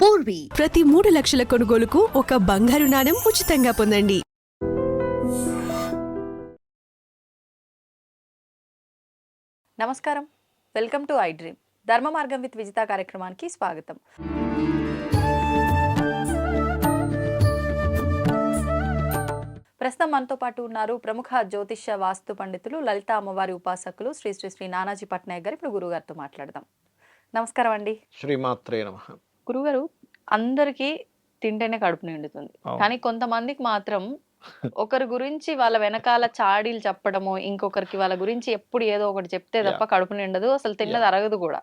పూర్వీ ప్రతి మూడు లక్షల కొనుగోలుకు ఒక బంగారు నాణెం ఉచితంగా పొందండి. నమస్కారం. Welcome to I dream. ధర్మ మార్గం విత్ విజిత కార్యక్రమానికి స్వాగతం. ప్రస్తుతం మనతో పాటు ఉన్నారు ప్రముఖ జ్యోతిష్య వాస్తు పండితులు లలిత అమ్మవారి ఉపాసకులు శ్రీ శ్రీ శ్రీ నానాజీ పట్నాయక్ గారు. ఇప్పుడు గురుగారితో మాట్లాడదాం. నమస్కారం అండి. శ్రీమాత్రే నమ. గురుగారు అందరికీ తింటేనే కడుపు నిండుతుంది. కానీ కొంతమందికి మాత్రం ఒకరి గురించి వాళ్ళ వెనకాల చాడీలు చెప్పడము ఇంకొకరికి వాళ్ళ గురించి ఎప్పుడు ఏదో ఒకటి చెప్తే తప్ప కడుపు నిండదు అసలు తిన్నది. అరగదు కూడా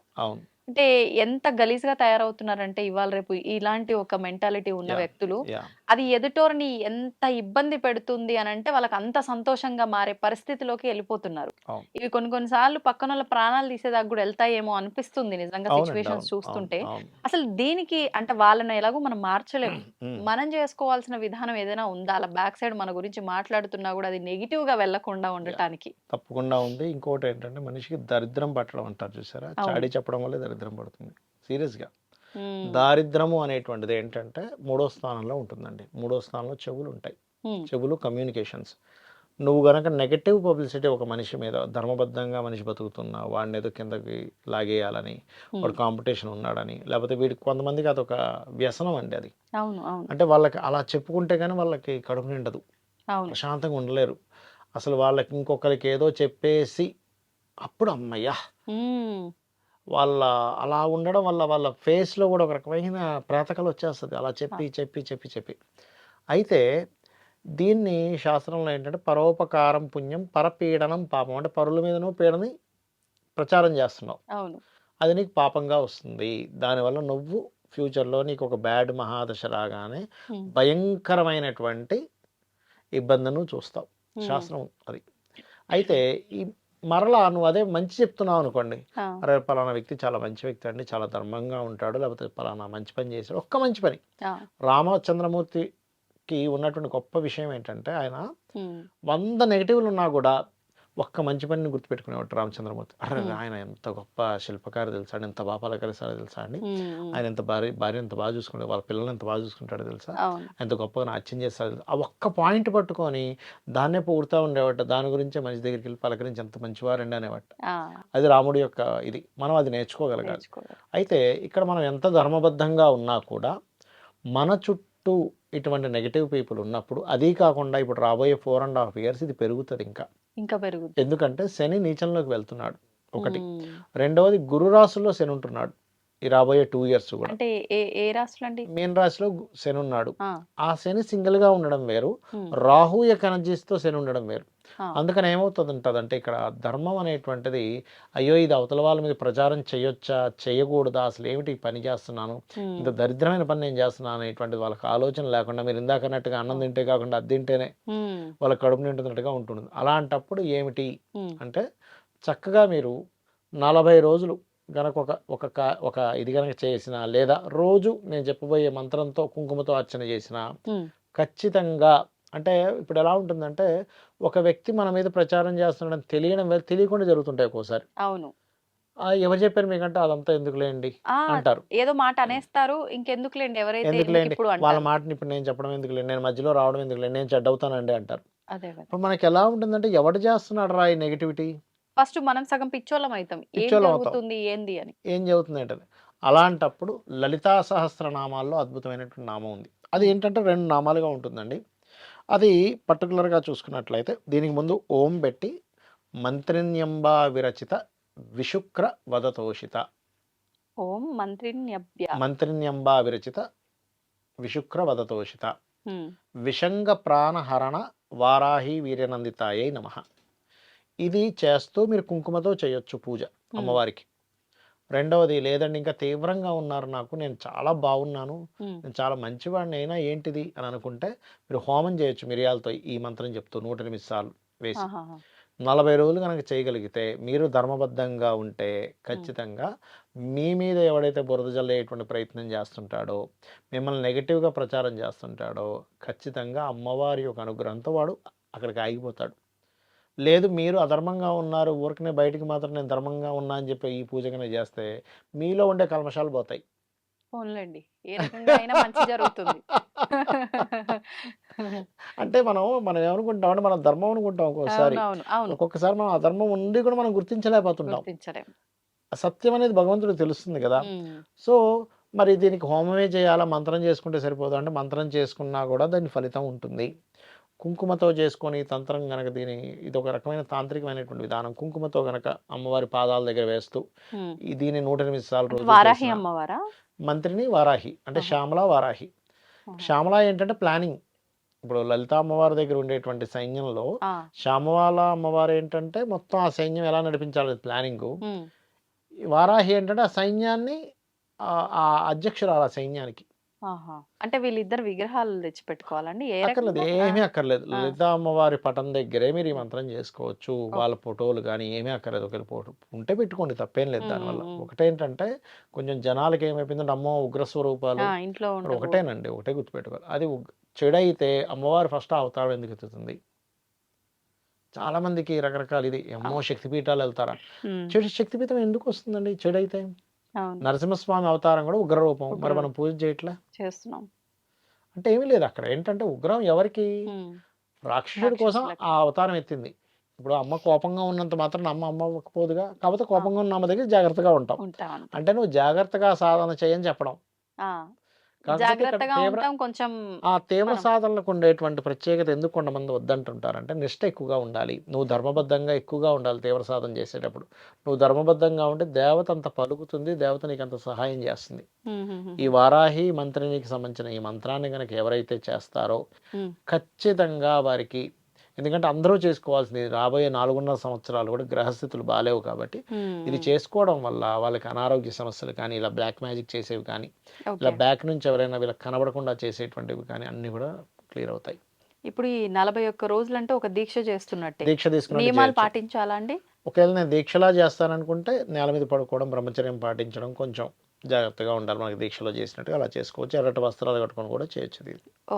అంటే ఎంత గలీజ్గా తయారవుతున్నారంటే ఇవాళ రేపు ఇలాంటి ఒక మెంటాలిటీ ఉన్న. వ్యక్తులు అది ఎదుటోరిని ఎంత ఇబ్బంది పెడుతుంది అని అంటే వాళ్ళకి అంత సంతోషంగా మారే పరిస్థితిలోకి వెళ్ళిపోతున్నారు. ఇవి కొన్ని కొన్నిసార్లు పక్కన వాళ్ళ ప్రాణాలు తీసేదాకా కూడా వెళ్తాయేమో అనిపిస్తుంది నిజంగా సిచ్యువేషన్స్ అవును, చూస్తుంటే. అసలు దీనికి అంటే వాళ్ళని ఎలాగో మనం మార్చలేము. మనం చేసుకోవాల్సిన విధానం ఏదైనా ఉందా? అలా బ్యాక్ సైడ్ మన గురించి మాట్లాడుతున్నా కూడా అది నెగిటివ్గా వెళ్ళకుండా ఉండటానికి. తప్పకుండా ఉంది. ఇంకోటి ఏంటంటే మనిషికి దరిద్రం పట్టడం అంటారు చూసారా. చాడీ చెప్పడం వల్ల దరిద్రం పడుతుంది. సీరియస్గా దారిద్రము అనేటువంటిది ఏంటంటే మూడో స్థానంలో ఉంటుందండి. మూడో స్థానంలో చెవులు ఉంటాయి. చెవులు కమ్యూనికేషన్స్ నువ్వు గనక నెగటివ్ పబ్లిసిటీ ఒక మనిషి మీద ధర్మబద్ధంగా మనిషి బతుకుతున్నా వాడిని ఏదో కిందకి లాగేయాలని. వాడు కాంపిటీషన్ ఉన్నాడని లేకపోతే వీడికి కొంతమందికి అదొక వ్యసనం అండి అది. అంటే వాళ్ళకి అలా చెప్పుకుంటే కానీ వాళ్ళకి కడుపు నిండదు. ప్రశాంతంగా ఉండలేరు. అసలు వాళ్ళకి ఇంకొకరికి ఏదో చెప్పేసి అప్పుడు అమ్మయ్యా! వాళ్ళ అలా ఉండడం వల్ల వాళ్ళ ఫేస్లో కూడా ఒక రకమైన ప్రేతకలు వచ్చేస్తుంది. అలా చెప్పి చెప్పి చెప్పి చెప్పి. అయితే దీన్ని శాస్త్రంలో ఏంటంటే పరోపకారం పుణ్యం పరపీడనం పాపం అంటే పరుల మీదనో పీడని ప్రచారం చేస్తున్నావు. అవును. అది నీకు పాపంగా వస్తుంది. దానివల్ల నువ్వు ఫ్యూచర్లో నీకు ఒక బ్యాడ్ మహాదశ రాగానే భయంకరమైనటువంటి ఇబ్బందిను చూస్తావు. శాస్త్రం అది. అయితే ఈ మరలా నువ్వు అదే మంచి చెప్తున్నావు అనుకోండి. అరే పలానా వ్యక్తి చాలా మంచి వ్యక్తి అండి చాలా ధర్మంగా ఉంటాడు లేకపోతే పలానా మంచి పని చేశాడు ఒక్క మంచి పని. రామచంద్రమూర్తికి ఉన్నటువంటి గొప్ప విషయం ఏంటంటే ఆయన వంద నెగిటివ్లు ఉన్నా కూడా ఒక్క మంచి పనిని గుర్తుపెట్టుకునేవాడు రామచంద్రమూర్తి. అరే. ఆయన ఎంత గొప్ప శిల్పకారు తెలుసా అండి ఎంత బాగా పలకరిస్తాడో తెలుసా అండి? ఆయన ఎంత భార్య భార్య ఎంత బాగా చూసుకుంటాడు వాళ్ళ పిల్లల్ని ఎంత బాగా చూసుకుంటాడో తెలుసా? ఎంత గొప్పగా నాట్యం చేస్తాడు తెలుసా? ఆ ఒక్క పాయింట్ పట్టుకొని దాన్నే పొగుడుతూ ఉండేవాట. దాని గురించే మనిషి దగ్గరికి వెళ్ళి పలకరించి ఎంత మంచివారండి అనేవాట. అది రాముడి యొక్క ఇది. మనం అది నేర్చుకోగలగాలి. అయితే ఇక్కడ మనం ఎంత ధర్మబద్ధంగా ఉన్నా కూడా మన చుట్టూ ఇటువంటి నెగిటివ్ పీపుల్ ఉన్నప్పుడు అదీ కాకుండా ఇప్పుడు రాబోయే ఫోర్ అండ్ హాఫ్ ఇయర్స్ ఇది పెరుగుతుంది ఇంకా. ఇంకా పెరుగుద్ది. ఎందుకంటే శని నీచంలోకి వెళ్తున్నాడు. ఒకటి. రెండవది గురు రాశిలో శని ఉంటున్నాడు. ఈ రాబోయే టూ ఇయర్స్ కూడా. అంటే ఏ రాష్ట్రం అండి మీన రాశిలో శని ఉన్నాడు. ఆ, శని సింగిల్గా ఉండడం వేరు. రాహు యొక్క energies తో శని ఉండడం వేరు. అందుకని ఏమవుతుంది ఉంటుంది అంటే ఇక్కడ ధర్మం అనేటువంటిది అయ్యో ఇది అవతల వాళ్ళ మీద ప్రచారం చేయొచ్చా చేయకూడదా అసలు ఏమిటి పని చేస్తున్నాను? ఇంత దరిద్రమైన పని నేను చేస్తున్నాను అనేటువంటిది వాళ్ళకి ఆలోచన లేకుండా మీరు ఇందాక అన్నట్టుగా అన్నం తింటే కాకుండా అది తింటేనే వాళ్ళ కడుపు నిండుతున్నట్టుగా ఉంటుంది అలాంటప్పుడు ఏమిటి అంటే చక్కగా మీరు నలభై రోజులు గనక ఒక ఒక కా- ఒక ఇది గనక చేసిన లేదా రోజు నేను చెప్పబోయే మంత్రంతో కుంకుమతో అర్చన చేసిన ఖచ్చితంగా అంటే ఇప్పుడు ఎలా ఉంటుందంటే ఒక వ్యక్తి మన మీద ప్రచారం చేస్తున్నాడని తెలియడం తెలియకుండా జరుగుతుంటాయి ఒక్కోసారి. అవును. ఎవరు చెప్పారు మీకంటే అదంతా ఎందుకులేండి అంటారు. ఏదో మాట అనేస్తారు ఇంకెందుకులేండి ఎవరైతే ఎందుకు ఎందుకులేండి వాళ్ళ మాటని ఇప్పుడు నేను చెప్పడం ఎందుకులేండి? నేను మధ్యలో రావడం ఎందుకులేండి? నేను చెడ్డవుతానండి అంటారు. ఇప్పుడు మనకి ఎలా ఉంటుందంటే ఎవడు చేస్తున్నాడు రా ఈ నెగిటివిటీ ఫస్ట్ మనం సగం పిచ్చోళ్ళం అవుతాం ఏం. జరుగుతుంది ఏంది అని. ఏం చెబుతుంది ఏంటది అలాంటప్పుడు లలితా సహస్రనామాల్లో అద్భుతమైనటువంటి నామం ఉంది. అది ఏంటంటే రెండు నామాలుగా ఉంటుందండి. అది పర్టికులర్గా చూసుకున్నట్లయితే దీనికి ముందు ఓం పెట్టి మంత్రిన్యంబా విరచిత విశుక్ర వదతోషిత. ఓం మంత్రిన్యభ్య మంత్రిన్యంబా విరచిత విశుక్ర వదతోషిత. విషంగ ప్రాణహరణ వారాహి వీర్యనందితాయై నమ. ఇది చేస్తూ మీరు కుంకుమతో చేయొచ్చు పూజ అమ్మవారికి. రెండవది లేదండి ఇంకా తీవ్రంగా ఉన్నారు నాకు నేను చాలా బాగున్నాను నేను చాలా మంచివాడిని అయినా ఏంటిది అని అనుకుంటే మీరు హోమం చేయొచ్చు మిరియాలతో ఈ మంత్రం చెప్తూ నూట ఎనిమిది సార్లు వేసి. నలభై రోజులు కనుక చేయగలిగితే మీరు ధర్మబద్ధంగా ఉంటే ఖచ్చితంగా మీ మీద ఎవడైతే బురద జల్లేటువంటి ప్రయత్నం చేస్తుంటాడో మిమ్మల్ని నెగిటివ్గా ప్రచారం చేస్తుంటాడో ఖచ్చితంగా అమ్మవారి యొక్క అనుగ్రహంతో వాడు అక్కడికి ఆగిపోతాడు. లేదు మీరు అధర్మంగా ఉన్నారు ఊరికనే బయటికి మాత్రం నేను ధర్మంగా ఉన్నా అని చెప్పి ఈ పూజ చేస్తే మీలో ఉండే కల్మషాలు పోతాయి. పోన్లేండి. ఏ రకంగా అయినా మంచి జరుగుతుంది. అంటే మనం మనం ఏమనుకుంటాం అంటే మనం ధర్మం అనుకుంటాం ఒక్కొక్కసారి ఒక్కొక్కసారి మనం ఆ ధర్మం ఉండి కూడా మనం గుర్తించలేకపోతుంటాం. సత్యం అనేది భగవంతుడికి తెలుస్తుంది కదా. సో మరి దీనికి హోమమే చేయాలా? మంత్రం చేసుకుంటే సరిపోదు? అంటే మంత్రం చేసుకున్నా కూడా దాని ఫలితం ఉంటుంది. కుంకుమతో చేసుకొని తంత్రం గనక దీని ఇది ఒక రకమైన తాంత్రికమైనటువంటి విధానం. కుంకుమతో గనక అమ్మవారి పాదాల దగ్గర వేస్తూ దీన్ని నూట ఎనిమిది సార్లు వారాహి అమ్మవారా? మంత్రిని వారాహి అంటే. శ్యామల వారాహి. శ్యామల ఏంటంటే ప్లానింగ్. ఇప్పుడు లలిత అమ్మవారి దగ్గర ఉండేటువంటి సైన్యంలో శ్యామవాల అమ్మవారు ఏంటంటే మొత్తం ఆ సైన్యం ఎలా నడిపించాలి ప్లానింగ్. వారాహి ఏంటంటే ఆ సైన్యాన్ని ఆ- అధ్యక్షురాలు ఆ సైన్యానికి. అంటే వీళ్ళిద్దరు విగ్రహాలు తెచ్చి పెట్టుకోవాలండి అక్కర్లేదు? ఏమీ అక్కర్లేదు. లలిత అమ్మవారి పటం దగ్గరే మీరు ఈ మంత్రం చేసుకోవచ్చు. వాళ్ళ ఫోటోలు కానీ ఏమీ అక్కర్లేదు. ఒకరి ఫోటో ఉంటే పెట్టుకోండి తప్పేం లేదు దానివల్ల. ఒకటేంటంటే కొంచెం జనాలకి ఏమైపోయిందంటే అమ్మో ఉగ్ర స్వరూపాలు. ఆ, ఇంట్లో ఒకటేనండి ఒకటే గుర్తుపెట్టుకోవాలి. అది చెడైతే అమ్మవారి ఫస్ట్ అవతారం ఎందుకు ఎత్తుతుంది? చాలా మందికి రకరకాల ఇది. అమ్మో శక్తిపీఠాలు వెళ్తారా? చెడు శక్తిపీఠం ఎందుకు వస్తుందండి చెడైతే? నరసింహస్వామి అవతారం కూడా ఉగ్ర రూపం మరి మనం పూజ చేయట్లే? చేస్తున్నాం. అంటే ఏమీ లేదు అక్కడ. ఏంటంటే ఉగ్రం ఎవరికి? రాక్షసుడి కోసం. ఆ అవతారం ఎత్తింది. ఇప్పుడు అమ్మ కోపంగా ఉన్నంత మాత్రం అమ్మ అమ్మ అవ్వకపోదుగా కాకపోతే కోపంగా ఉన్న అమ్మ దగ్గర జాగ్రత్తగా ఉంటాం. అంటే నువ్వు జాగ్రత్తగా సాధన చేయని చెప్పడం. జాగ్రత్తగా తీవ్ర ఉంటాం కొంచెం ఆ తీవ్ర సాధనలకు ఉండేటువంటి ప్రత్యేకత ఎందుకు కొంతమంది వద్దంటుంటారంటే నిష్ట ఎక్కువగా ఉండాలి. నువ్వు ధర్మబద్ధంగా ఎక్కువగా ఉండాలి తీవ్ర సాధన చేసేటప్పుడు. నువ్వు ధర్మబద్ధంగా ఉంటే దేవత అంత పలుకుతుంది దేవత నీకు అంత సహాయం చేస్తుంది. ఈ వారాహి మంత్రినికి సంబంధించిన ఈ మంత్రాన్ని కనుక ఎవరైతే చేస్తారో ఖచ్చితంగా వారికి ఎందుకంటే అందరూ చేసుకోవాల్సింది. రాబోయే నాలుగున్నర సంవత్సరాలు కూడా గ్రహస్థితులు బాలేవు కాబట్టి ఇది చేసుకోవడం వల్ల వాళ్ళకి అనారోగ్య సమస్యలు కానీ ఇలా బ్లాక్ మ్యాజిక్ చేసేవి కానీ. ఇలా బ్యాక్ నుంచి ఎవరైనా వీళ్ళకి కనబడకుండా చేసేటువంటివి కానీ అన్ని కూడా క్లియర్ అవుతాయి. ఇప్పుడు ఈ నలభై ఒక్క రోజులు అంటే ఒక దీక్ష చేస్తున్నట్టే. దీక్ష తీసుకుని నియమాలు పాటించాలా అండి? ఒకవేళ నేను దీక్షలా చేస్తాననుకుంటే నేల మీద పడుకోవడం బ్రహ్మచర్యం పాటించడం కొంచెం జాగ్రత్తగా ఉండాలి. మనకి దీక్షలో చేసినట్టుగా అలా చేసుకోవచ్చు. ఎర్రటి వస్త్రాలు కట్టుకొని కూడా చేయొచ్చు ఓ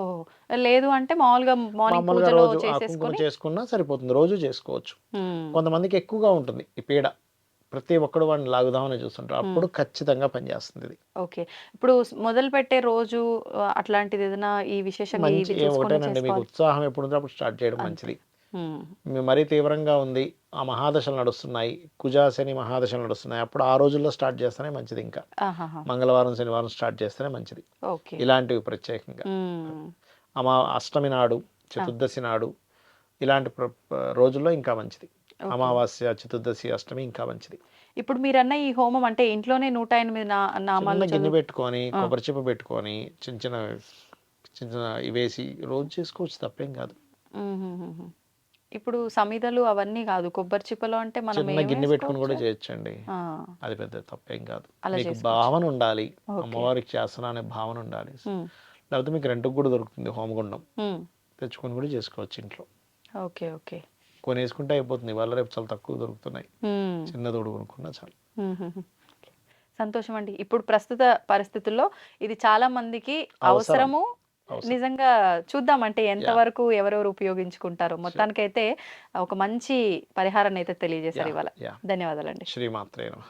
లేదు అంటే మామూలుగా మార్నింగ్ మామూలుగా పూజలో రోజు చేసేసుకొని చేసుకున్నా సరిపోతుంది. రోజు చేసుకోవచ్చు. ఉమ్, కొంతమందికి ఎక్కువగా ఉంటుంది ఈ పీడ. ప్రతి ఒక్కడు వాడిని లాగుదామని చూస్తుంటారు. అప్పుడు ఖచ్చితంగా పనిచేస్తుంది ఇది. ఓకే. ఇప్పుడు మొదలు పెట్టే రోజు ఆ, అట్లాంటిది ఏదైనా ఈ విశేషంగా మంచి ఇవి ఏ చూసుకొని ఒకటేనండి మీకు చేసుకోవాలి? ఉత్సాహం ఎప్పుడు అప్పుడు స్టార్ట్ చేయడం మంచిది. ఉమ్, మీ మరీ తీవ్రంగా ఉంది. ఆ మహాదశలు నడుస్తున్నాయి. కుజాశని మహాదశలు నడుస్తున్నాయి. అప్పుడు ఆ రోజుల్లో స్టార్ట్ చేస్తేనే మంచిది ఇంకా. మంగళవారం శనివారం స్టార్ట్ చేస్తేనే మంచిది. ఇలాంటివి ప్రత్యేకంగా. అమా అష్టమి నాడు చతుర్దశి నాడు ఇలాంటి రోజుల్లో ఇంకా మంచిది. అమావాస్య చతుర్దశి అష్టమి ఇంకా మంచిది. ఇప్పుడు మీరన్న ఈ హోమం అంటే ఇంట్లోనే నూట ఎనిమిది నామాలు గిన్నె పెట్టుకొని కొబ్బరి చిప్ప పెట్టుకొని చిన్న చిన్న చిన్న ఇవేసి రోజు చేసుకోవచ్చు తప్పేం కాదు. ఇప్పుడు సమిదలు అవన్నీ కాదు. కొబ్బరి చిప్పలు అంటే మనం చిన్న గిన్నె పెట్టుకొని కూడా? చేయొచ్చండి. అది పెద్ద తప్పేం కాదు. మీకు. భావన ఉండాలి. అమ్మవారికి చేస్తున్నా అనే భావన ఉండాలి. లేకపోతే మీకు రెంట్కి కూడా దొరుకుతుంది హోమగుండం. తెచ్చుకొని కూడా చేసుకోవచ్చు ఇంట్లో. Okay okay. కొనేసుకుంటే అయిపోతుంది. వాళ్ళ రేపు చాలా తక్కువ దొరుకుతున్నాయి. చిన్న తోడు కొనుక్కున్నా చాలు. సంతోషం అండి. ఇప్పుడు ప్రస్తుత పరిస్థితుల్లో ఇది చాలా మందికి అవసరం. అవసరము అవసరం. నిజంగా చూద్దాం. అంటే ఎంతవరకు ఎవరెవరు ఉపయోగించుకుంటారో మొత్తానికైతే ఒక మంచి పరిహారాన్ని అయితే తెలియజేశారు ఇవాళ. ధన్యవాదాలండి. శ్రీమాత్రే నమః.